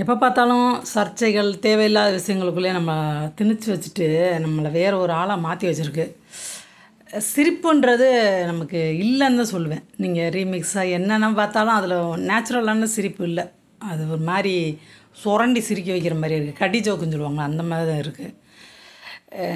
எப்போ பார்த்தாலும் சர்ச்சைகள் தேவையில்லாத விஷயங்களுக்குள்ளே நம்ம திணிச்சு வச்சுட்டு நம்மளை வேறு ஒரு ஆளாக மாற்றி வச்சுருக்கு. சிரிப்புன்றது நமக்கு இல்லைன்னு தான் சொல்லுவேன். நீங்கள் ரீமிக்ஸாக என்னென்ன பார்த்தாலும் அதில் நேச்சுரலான சிரிப்பு இல்லை. அது ஒரு மாதிரி சுரண்டி சிரிக்க வைக்கிற மாதிரி இருக்குது கடி ஜோக்குன்னு சொல்லுவாங்களா அந்த மாதிரி தான் இருக்குது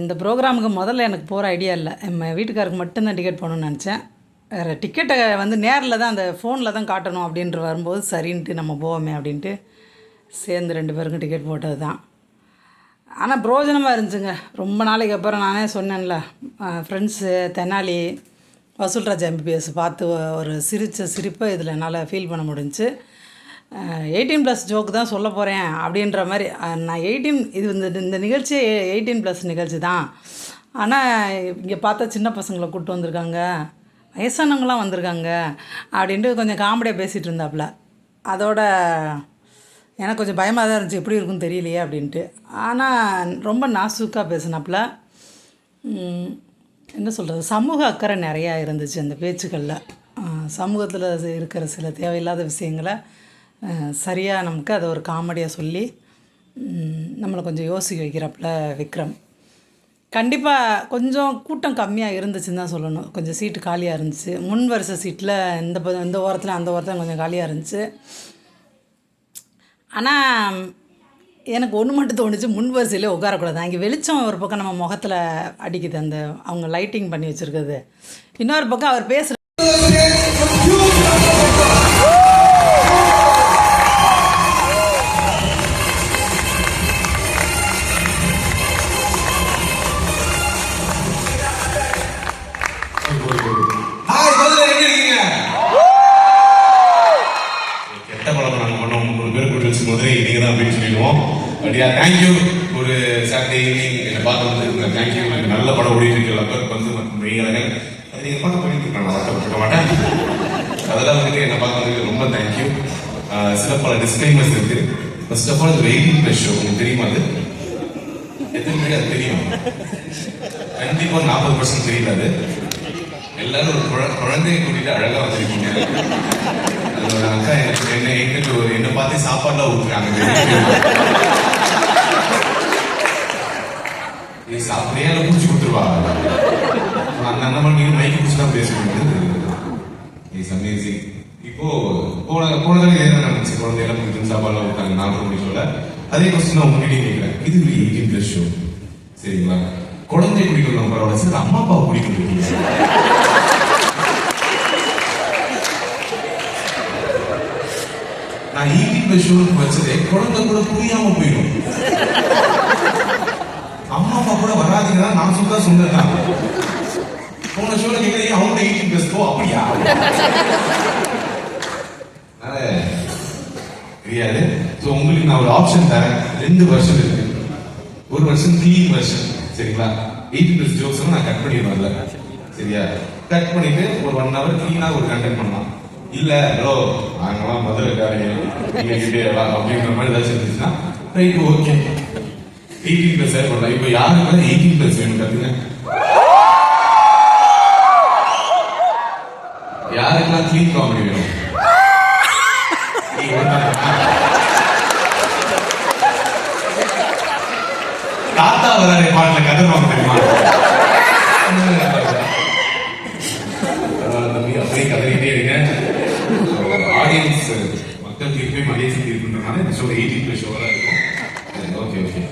இந்த ப்ரோக்ராமுக்கு முதல்ல எனக்கு போகிற ஐடியா இல்லை. நம்ம வீட்டுக்காருக்கு மட்டும்தான் டிக்கெட் போகணுன்னு நினச்சேன். வேறு டிக்கெட்டை வந்து நேரில் தான் அந்த ஃபோனில் தான் காட்டணும் அப்படின்ட்டு வரும்போது சரின்ட்டு நம்ம போவோமே அப்படின்ட்டு சேர்ந்து ரெண்டு பேருக்கும் டிக்கெட் போட்டது தான். ஆனால் பிரோஜனமாக இருந்துச்சுங்க. ரொம்ப நாளைக்கு அப்புறம் நானே சொன்னேன்ல ஃப்ரெண்ட்ஸு தெனாலி வசூல்ராஜ் எம்பிபிஎஸ் பார்த்து ஒரு சிரித்த சிரிப்பை இதில் என்னால் ஃபீல் பண்ண முடிஞ்சு எயிட்டீன் ப்ளஸ் ஜோக்கு தான் சொல்ல போகிறேன் அப்படின்ற மாதிரி நான் எயிட்டீன் இது இந்த இந்த நிகழ்ச்சி எயிட்டீன் ப்ளஸ் நிகழ்ச்சி தான். ஆனால் இங்கே பார்த்தா சின்ன பசங்களை கூப்பிட்டு வந்திருக்காங்க வயசானவங்களாம் வந்திருக்காங்க அப்படின்ட்டு கொஞ்சம் காமெடியாக பேசிகிட்டு இருந்தாப்புல அதோட எனக்கு கொஞ்சம் பயமாக தான் இருந்துச்சு எப்படி இருக்குன்னு தெரியலையே அப்படின்ட்டு. ஆனால் ரொம்ப நாசூக்காக பேசினாப்புல என்ன சொல்கிறது சமூக அக்கறை நிறையா இருந்துச்சு அந்த பேச்சுக்களில். சமூகத்தில் இருக்கிற சில தேவையில்லாத விஷயங்களை சரியாக நமக்கு அதை ஒரு காமெடியாக சொல்லி நம்மளை கொஞ்சம் யோசிக்க வைக்கிறப்பல விக்ரம். கண்டிப்பாக கொஞ்சம் கூட்டம் கம்மியாக இருந்துச்சுன்னு தான் சொல்லணும். கொஞ்சம் சீட்டு காலியாக இருந்துச்சு. முன் வரிசை சீட்டில் இந்த இந்த ஓரத்தில் அந்த ஓரத்தில் கொஞ்சம் காலியாக இருந்துச்சு. ஆனால் எனக்கு ஒன்று மட்டும் தோணுச்சு முன் வரிசையிலே உட்காரக்கூடாது. அங்கே வெளிச்சம் ஒரு பக்கம் நம்ம முகத்தில் அடிக்குது அந்த அவங்க லைட்டிங் பண்ணி வச்சுருக்குது இன்னொரு பக்கம் அவர் பேசுகிற தேங்க்யூ ஒரு சாட்டர்டே ஈவினிங் என்னை பார்த்து வந்து தேங்க்யூ எனக்கு நல்ல படம் ஓடிட்டு இருக்கு எல்லா பேருக்கு வந்து மெய்யழகன் அது நீங்கள் பண்ணிட்டு இருக்காங்க வருத்தப்பட்டுக்க மாட்டேன். அதெல்லாம் வந்துட்டு என்னை பார்க்க வந்து ரொம்ப தேங்க்யூ சில பல டிஸ்கிளைமர்ஸ் இருக்கு. First of all waiting plus show உங்களுக்கு தெரியுமா அது? எத்தனை பேர் அது தெரியும்? கண்டிப்பாக நாற்பது பர்சன்ட் தெரியல அது. எல்லாரும் ஒரு குழ- குழந்தையை கூட்டிட்டு அழகா வந்திருக்கீங்க. அக்கா எனக்கு என்ன எங்களுக்கு ஒரு என்ன பார்த்து சாப்பாடுலாம் ஊற்றுறாங்க நீ சாப்பிட்றியா? இல்லை கொடுத்துருவா? அந்த அந்த மாதிரி நீங்க மைக்கு பிடிச்சி தான் பேசுவீங்க. இட்ஸ் அமேசிங் இப்போ போன போன தடவை என்ன நடந்துச்சு? குழந்தையெல்லாம் பிடிக்கும் சாப்பாடுல ஊத்தாங்க நாலு மணி சொல்ல. அதே கொஸ்டின் நான் உங்ககிட்ட கேட்கிறேன். இது ஒரு எயிட்டீன் பிளஸ் ஷோ சரிங்களா? குழந்தை பிடிக்கணும் பரவாயில்ல சார் அம்மா அப்பா பிடிக்கணும் நான் ஈகிங் பிளஸ் ஷோக்கு வச்சதே குழந்தை கூட புரியாம போயிடும். அம்மா அப்பா கூட வராதீங்கன்னா நான் சொல்ல சொன்னதுதான் போன ஷோல கேட்கறீங்க அவங்க எயிட்டீன் பிளஸ் போ அப்படியா? தெரியாது. ஸோ உங்களுக்கு நான் ஒரு ஆப்ஷன் தரேன். ரெண்டு வருஷம் இருக்கு. ஒரு வருஷம் க்ளீன் வருஷன் சரிங்களா? எயிட்டீன் பிளஸ் ஜோக்ஸ் நான் கட் பண்ணிடுவேன்ல சரியா? கட் பண்ணிட்டு ஒரு ஒன் ஹவர் க்ளீனா ஒரு கண்டென்ட் பண்ணலாம். இல்ல ப்ரோ நாங்களாம் முதல்ல நீங்க கிட்டே அப்படிங்கிற மாதிரி ஏதாச்சும் இருந்துச்சுன்னா ரைட் ஓகே எயிட்டீன் பிளஸ் பண்ணலாம் இப்போ யாருக்கு எயிட்டீன் பிளஸ் வேணும் கத்துங்க. யாருக்கெல்லாம் க்ளீன் காமெடி வேணும்? நீ ஒருத்தன். தாத்தா வராரு பாட்டுல கதறுவாங்க தெரியுமா? அப்படியே கதறிட்டே இருங்க ஆடியன்ஸ் மக்கள் தீர்ப்பையும் மகேஷ் தீர்ப்புன்றனால இந்த ஷோ எயிட்டீன் ப்ளஸ் ஷோவாக இருக்கும். ஓகே ஓகே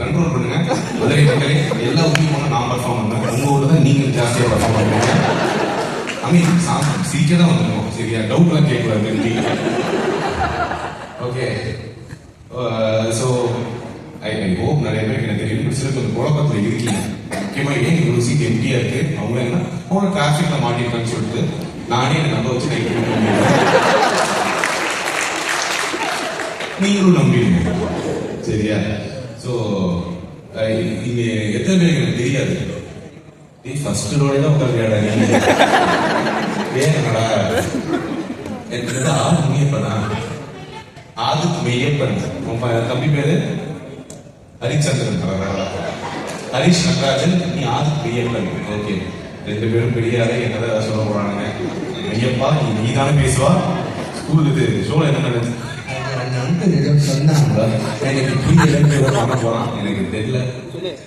கண்ட்ரோல் பண்ணுங்க. மதுரை மக்களே எல்லா ஊருக்கு போனா நான் பர்ஃபார்ம் பண்றேன் உங்க ஊர்ல தான் நீங்க ஜாஸ்தியா பர்ஃபார்ம் பண்ணுவீங்க. ஐ மீன் சீக்கிரம் தான் வந்துருவோம் சரியா? டவுட்லாம் கேட்கக்கூடாது okay so I I hope நிறைய பேருக்கு எனக்கு தெரியும். ஒரு கொஞ்சம் குழப்பத்தில் இருக்கீங்க. முக்கியமாக ஏன் இவ்வளோ சீட் எம்டியாக இருக்கு? அவங்க என்ன? போன டிராஃபிக்ல மாட்டிருக்கான்னு சொல்லிட்டு நானே என்னை நம்ப வச்சு நான் இப்படி நீங்களும் நம்பிடுங்க. சரியா? ஸோ இங்க எத்தனை பேருக்கு எனக்கு தெரியாது. நீ ஃபர்ஸ்ட் ரோடே தான் உட்காந்துடா ஏன்டா ஏன் என்னடா? எனக்கு வந்து ஆறு முனியப்பனா? ஆதுக்கு மெய்யப்பன். உன் தம்பி பேரு? ஹரிச்சந்திரன். அடடா. ஹரிஷ் நடராஜன் நீ ஆதுக்கு மெய்யப்பன். ஓகே ரெண்டு பேரும் பெரியாரே என்னதான் சொல்ல போறானுங்க? மெய்யப்பா நீ நீ தானே பேசுவா? ஸ்கூல் இது ஷோல என்ன நடந்துச்சு? ஏதோ சொன்னாங்க எனக்கு புரியல ஏதோ பண்ண போறான் எனக்கு தெரியல.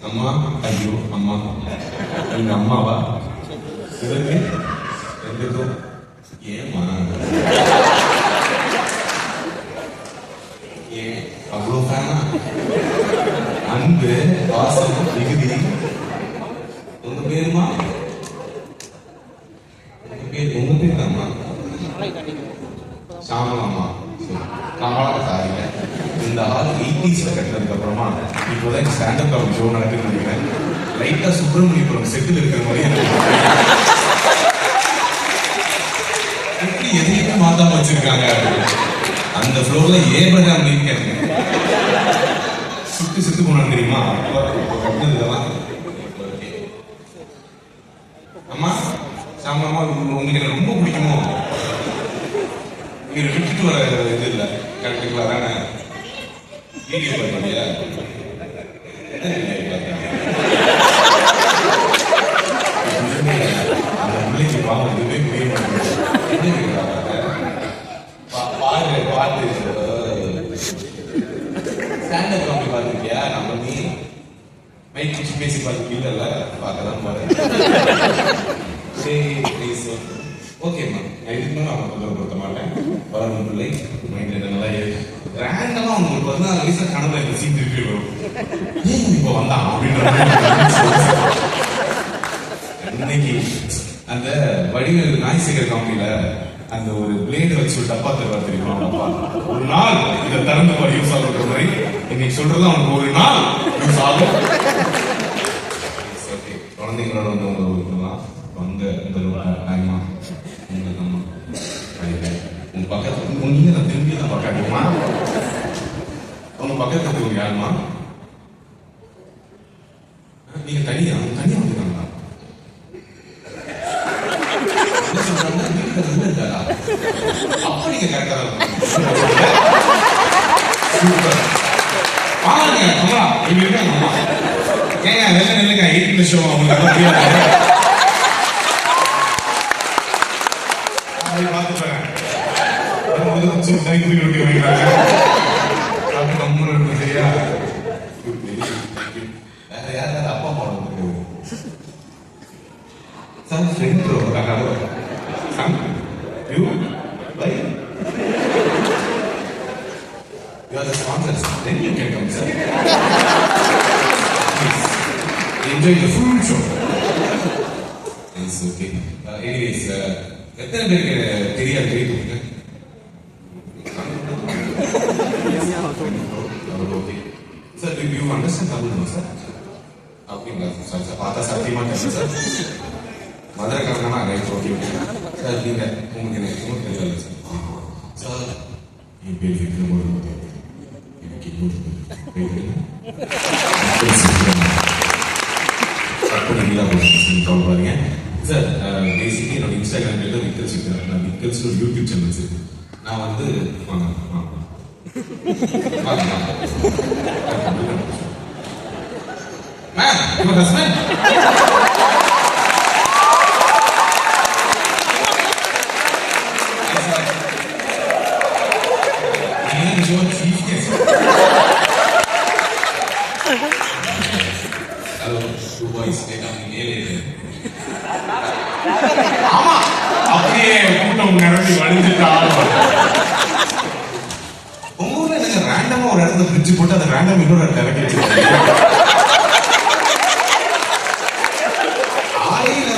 அம்மா ஐயோ அம்மா. நீங்க அம்மாவா? ரெண்டுக்கும் ஏமா? ஏன் அவ்வளோ ஃபேனா அன்பு பாசம் மிகுதி. உங்க பேருமா உங்க பேர் உங்க பேர் தான்மா சாமலாமா கமலா சாரிங்க இந்த ஆள் எயிட்டிஸ்ல கட்டினதுக்கு அப்புறமா இப்போதான் ஸ்டாண்டப் காமெடி ஷோ நடக்குதுன்னு நினைக்கிறேன். லைட்டாக சுப்பிரமணியபுரம் செட்டில் இருக்கிற மாதிரி எனக்கு எப்படி எதையுமே மாத்தாம வச்சிருக்காங்க? அந்த ஃப்ளோர்ல ஏபிரகாம் லிங்கன் சுட்டு செத்து போனான்னு தெரியுமா? அப்ப இதெல்லாம். அம்மா சாமாமா உங்களுக்கு எனக்கு ரொம்ப பிடிக்குமோ? நீங்க விட்டுட்டு வர இது இல்லை. கரெக்டுங்களா தானே வீடியோ பண்ணியா thank you இதுக்கு மேலே தொந்தரப்படுத்த மாட்டேன் வளரும் பிள்ளை மைண்ட் நல்லா ரேண்டமா உங்களுக்கு வந்து அந்த வயசுல கனவுல இந்த சீன் திருப்பி வரும். ஏன் இப்போ வந்தான் அப்படின்ற இன்னைக்கு அந்த வடிவேல் நாய் சேகர் காமெடியில அந்த ஒரு பிளேடு வச்சு ஒரு டப்பா தருவா தெரியுமா ஒரு நாள் இதை திறந்து பாரு யூஸ் ஆகுற மாதிரி. இன்னைக்கு சொல்றது அவனுக்கு ஒரு நாள் யூஸ் ஆகும் ஓகே குழந்தைங்களோட வந்து உங்க ஊருக்குலாம் வந்த இந்த ஆமா உங்களுக்கு அம்மா Right, right. உங்க பக்கத்துல உங்க நீங்க தான் திரும்பி தான் பார்க்காதீங்கம்மா உங்க பக்கத்துல இருக்கவங்க யாருமா? நீங்க தனியா? தனியா வந்துருக்காங்களா அப்ப நீங்க கரெக்டா சூப்பர். பாருங்க அம்மா இங்க இருக்காங்க அம்மா. ஏன் வெளில நில்லுங்க. எயிட் நிமிஷம் அவங்களுக்கு எல்லாம் புரியாது அப்படி பார்த்து பாருங்க முதல்ல கொஞ்சம் கை குடி குடி வைக்கிறாங்க அப்படி நம்ம இருக்கு சரியா வேற யாராவது அப்பா அம்மா வந்து Some friend bro, kakak Some, you, why? You are the sponsors. Then you can come, sir. Please. Enjoy the full show. It's okay. Uh, anyways, uh, எத்தனை பேருக்கு தெரியாது கை தூக்குங்க okay sir do you understand Tamil sir அப்படிங்களா sir sir பார்த்தா சத்தியமா தெரியல sir மதுரைக்காரனா ரைட் ஓகே ஓகே. சார் நீங்க உங்களுக்கு எனக்கு சும்மா தெரியல சார். சார் என் பேர் விக்ரமோடு எனக்கு இன்னொரு பாருங்க. சார் பேசிக்கலி என்னோட இன்ஸ்டாகிராம் பேர்ல விக்கல்ஸ் இருக்கிறேன் நான் விக்கல்ஸ் ஒரு யூடியூப் சேனல் நான் வந்து வாங்க வாங்க. வாங்க மேம் யுவர் ஹஸ்பண்ட் என்னங்க ஒரு இடத்துல பிரிட்ஜ் போட்டு அதை வேண்டாம் இன்னொரு இடத்துல இறக்கி வச்சிருக்காங்க ஆளே இது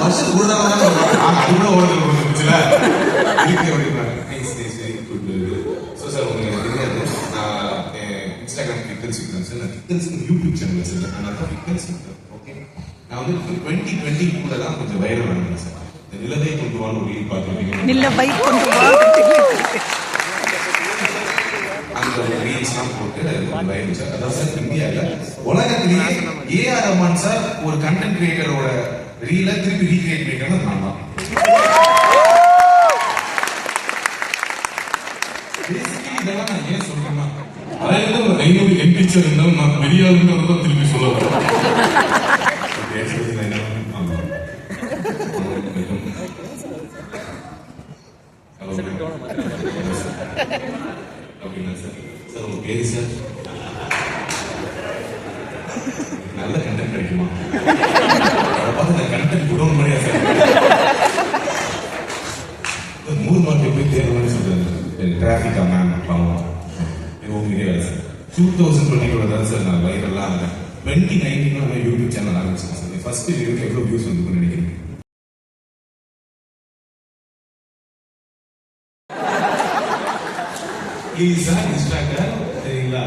வருஷத்துக்கு ஒரு தான் அது கூட ஓடுறது ஒன்று இருந்துச்சுல இருக்கு அப்படின்னாங்க நைஸ் நைஸ் வெரி சார் உங்களுக்கு தெரியாது நான் இன்ஸ்டாகிராம் வந்து டுவெண்ட்டி டுவெண்ட்டி கூட தான் கொஞ்சம் வைரல் ஆனேன் சார். இந்த நிலவை கொண்டு வான்னு ஒரு ரீல் பார்த்துருப்பீங்க நில்ல பைக் கொண்டு வா அந்த ஒரு ரீல்ஸ்லாம் போட்டு வைரல் சார். அதாவது சார் இந்தியாவில் உலகத்திலேயே ஏஆர் ரஹ்மான் சார் ஒரு கண்டென்ட் கிரியேட்டரோட ரீலை திருப்பி ரீக்ரியேட் பண்ணிக்கிறது நான் தான். இதெல்லாம் நான் ஏன் சொல்றேன்னா, அதாவது ஒரு ஐநூறு எம்பிச்சர் இருந்தாலும் நான் பெரிய ஆளுங்கிறத தான் திருப்பி சொல்ல அப்படிங்களா சார் சார் உங்க பேரு சார் நல்ல கண்டென்ட் கிடைக்குமா பார்த்து கண்டென்ட் குடோன் மாதிரியா சார். நூறு மார்க் எப்படி தேர்வு மாதிரி சொல்றாரு மேம் பாவம் சார் டூ தௌசண்ட் டுவெண்ட்டி தான் சார் நான் வைரலாக டுவெண்ட்டி நைன்டீன் யூடியூப் சேனல் ஆரம்பிச்சேன் சார் ஃபர்ஸ்ட் வீடியோக்கு எவ்வளோ வியூஸ் வந்து நினைக்கிறேன் ப்ளீஸ் சார் இன்ஸ்டாகிராம் சரிங்களா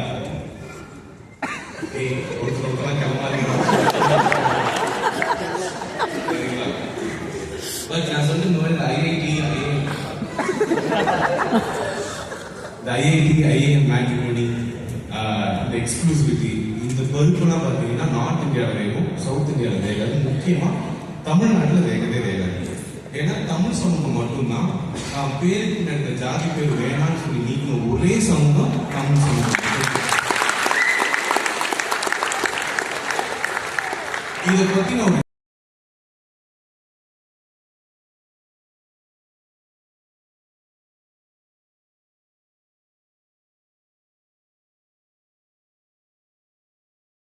ஏய் ஒருத்தர் ஒருத்தர் கிளம்பாதீங்க சரிங்களா பட் நான் சொல்லிட்டு இந்த மாதிரி இந்த ஐஐடி இந்த ஐஐடி ஐஏஎம் மேட்ரிமோனி இந்த எக்ஸ்க்ளூசிவிட்டி இந்த பொறுப்புலாம் பார்த்தீங்கன்னா நார்த் இந்தியாவில் வேகும் சவுத் இந்தியாவில் வேகாது முக்கியமாக தமிழ்நாட்டில் வேகவே வேகாது ஏன்னா தமிழ் சமூகம் மட்டும்தான் பேருக்கு நடந்த ஜாதி பேர் நீக்கின சமூகம் தமிழ் சமூகம் இதை பற்றின ஒரு